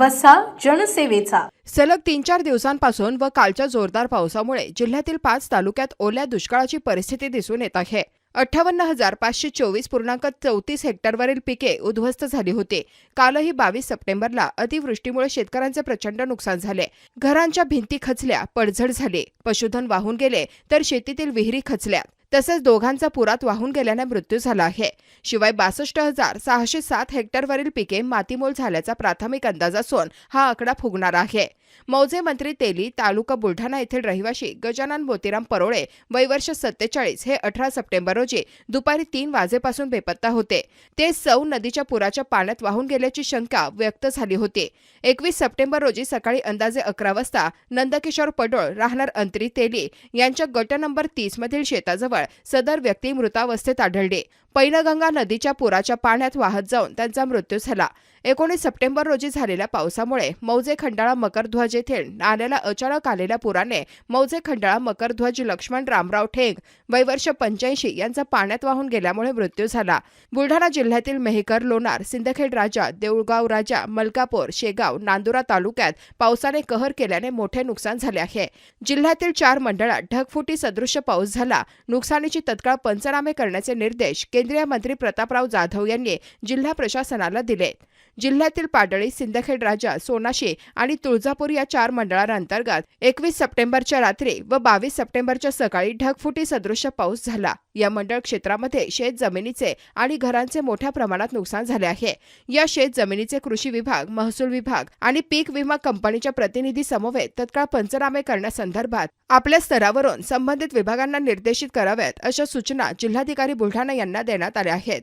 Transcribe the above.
वसा जनसेवेचा. सलग तीन चार दिवसांपासून व कालच्या जोरदार पावसामुळे जिल्ह्यातील पाच तालुक्यात ओल्या दुष्काळाची परिस्थिती दिसून येत आहे. अठ्ठावन्न हजार पाचशे चोवीस पूर्णांक चौतीस हेक्टरवरील पिके उद्ध्वस्त झाली होती. कालही बावीस सप्टेंबरला अतिवृष्टीमुळे शेतकऱ्यांचे प्रचंड नुकसान झाले. घरांच्या भिंती खचल्या पडझड झाली. पशुधन वाहून गेले तर शेतीतील विहिरी खचल्या. तसेच दोघांचा पुरात वाहून गेल्याने मृत्यू झाला आहे. शिवाय बासष्ट हजार सहाशे सात हेक्टरवरील पिके मातीमोल झाल्याचा प्राथमिक अंदाज असून हा आकडा फुगणार आहे. मौजे मंत्री तेली तालुका बुलढाणा येथील रहिवाशी गजानन मोतीराम परोळे वयवर्ष सत्तेचाळीस हे अठरा सप्टेंबर रोजी दुपारी तीन वाजेपासून बेपत्ता होते. ते सौ नदीच्या पुराच्या पाण्यात वाहून गेल्याची शंका व्यक्त झाली होती. एकवीस सप्टेंबर रोजी सकाळी अंदाजे अकरा वाजता नंदकिशोर पडोळ राहणार अंतरी तेली यांच्या गट नंबर तीस मधील शेताजवळ सदर व्यक्ती मृतावस्थेत आढळली. पैनगंगा नदीच्या पुराच्या पाण्यात वाहत जाऊन त्यांचा मृत्यू झाला. एकोणीस सप्टेंबर रोजी झालेल्या पावसामुळे मौजे खंडाळा मकरध्वज येथील नाल्याला अचानक आलेल्या पुराने मौजे खंडाळा मकरध्वज लक्ष्मण रामराव ठेंग वयवर्ष पंच्याऐंशी यांचा पाण्यात वाहून गेल्यामुळे मृत्यू झाला. बुलढाणा जिल्ह्यातील मेहकर लोणार सिंदखेड राजा देऊळगाव राजा मलकापूर शेगाव नांदुरा तालुक्यात पावसाने कहर केल्याने मोठे नुकसान झाले आहे. जिल्ह्यातील चार मंडळात ढगफुटी सदृश्य पाऊस झाला. नुकसान नुकसानीची तत्काळ पंचनामे करण्याचे निर्देश केंद्रीय मंत्री प्रतापराव जाधव यांनी जिल्हा प्रशासनाला दिले जिल्ह्यातील पाडळी सिंदखेड राजा सोनाशी आणि तुळजापूर या चार मंडळांअंतर्गत एकवीस सप्टेंबरच्या रात्री व बावीस सप्टेंबरच्या सकाळी ढगफुटी सदृश्य पाऊस झाला. या मंडळ क्षेत्रामध्ये शेत जमिनीचे आणि घरांचे मोठ्या प्रमाणात नुकसान झाले आहे. या शेत जमिनीचे कृषी विभाग महसूल विभाग आणि पीक विमा कंपनीच्या प्रतिनिधी समवेत तत्काळ पंचनामे करण्यासंदर्भात आपल्या स्तरावरून संबंधित विभागांना निर्देशित कराव्यात अशा सूचना जिल्हाधिकारी बुलढाणा यांना देण्यात आल्या आहेत.